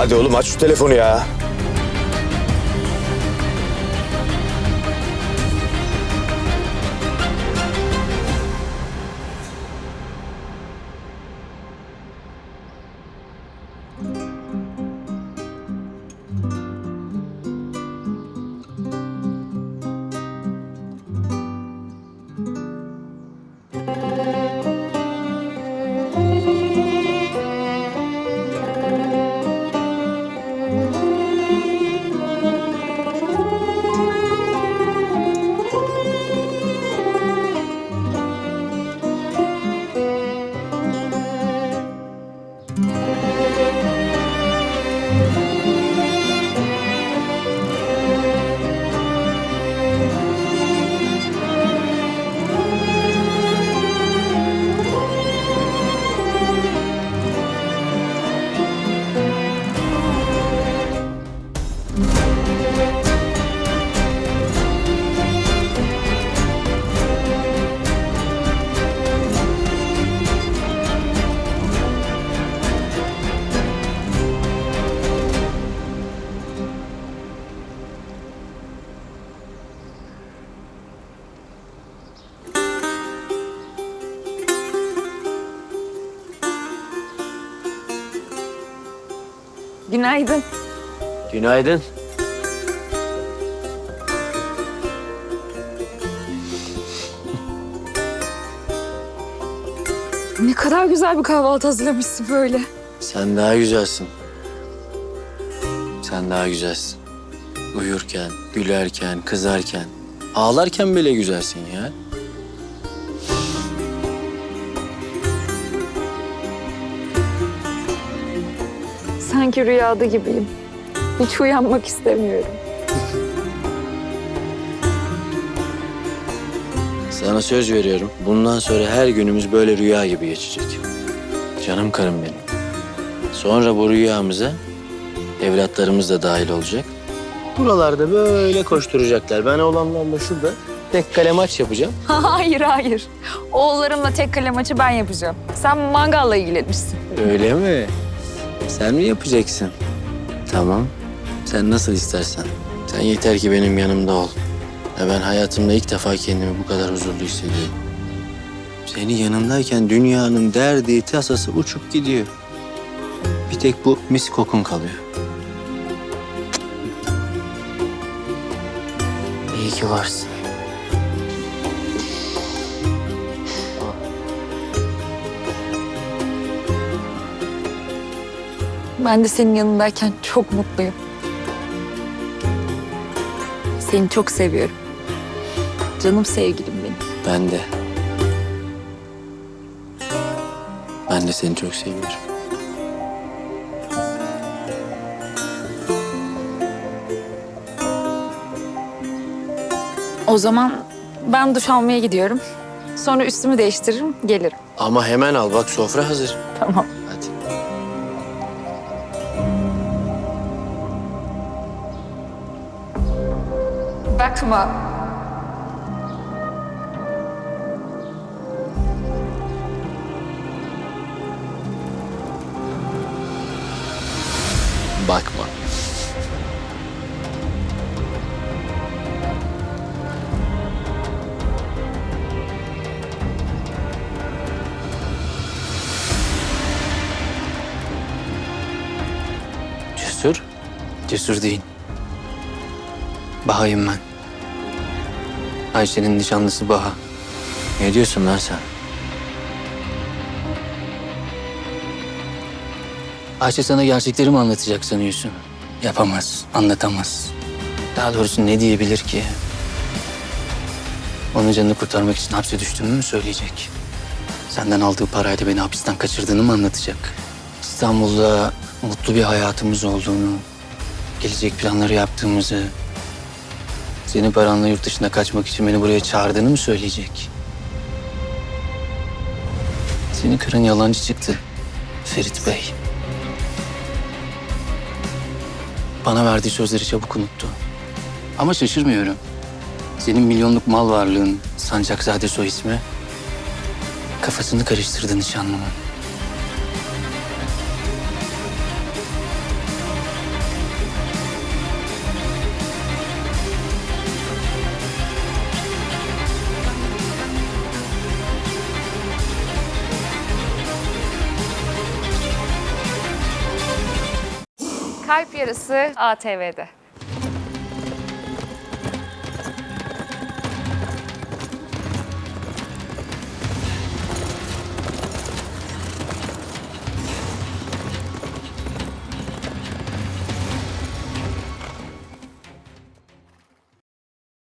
Hadi oğlum aç şu telefonu ya. Günaydın. Günaydın. Ne kadar güzel bir kahvaltı hazırlamışsın böyle. Sen daha güzelsin. Sen daha güzelsin. Uyurken, gülerken, kızarken, ağlarken bile güzelsin ya. Sanki rüyada gibiyim. Hiç uyanmak istemiyorum. Sana söz veriyorum. Bundan sonra her günümüz böyle rüya gibi geçecek. Canım karım benim. Sonra bu rüyamıza evlatlarımız da dahil olacak. Buralarda böyle koşturacaklar. Ben oğlanlarla şurada tek kale maç yapacağım. hayır hayır. Oğullarımla tek kale maçı ben yapacağım. Sen mangalla ilgilenirsin. Öyle mi? Sen mi yapacaksın? Tamam. Sen nasıl istersen. Sen yeter ki benim yanımda ol. Ya ben hayatımda ilk defa kendimi bu kadar huzurlu hissediyorum. Senin yanındayken dünyanın derdi, tasası uçup gidiyor. Bir tek bu mis kokun kalıyor. İyi ki varsın. Ben de senin yanındayken çok mutluyum. Seni çok seviyorum. Canım sevgilim benim. Ben de. Ben de seni çok seviyorum. O zaman ben duş almaya gidiyorum. Sonra üstümü değiştiririm, gelirim. Ama hemen al bak sofra hazır. Tamam. Bakma. Bakma. Cesur. Cesur değil. Baha'yım ben. Ayşe'nin nişanlısı Baha. Ne diyorsun lan sen? Ayşe sana gerçekleri mi anlatacak sanıyorsun? Yapamaz, anlatamaz. Daha doğrusu ne diyebilir ki? Onun canını kurtarmak için hapse düştüğümü mü söyleyecek? Senden aldığı parayla beni hapisten kaçırdığını mı anlatacak? İstanbul'da mutlu bir hayatımız olduğunu, gelecek planları yaptığımızı, senin paranla yurt dışına kaçmak için beni buraya çağırdığını mı söyleyecek? Senin karın yalancı çıktı Ferit Bey. Bana verdiği sözleri çabuk unuttu. Ama şaşırmıyorum. Senin milyonluk mal varlığın, Sancakzade soy ismi... ...kafasını karıştırdı nişanlımın. Kalp Yarısı ATV'de.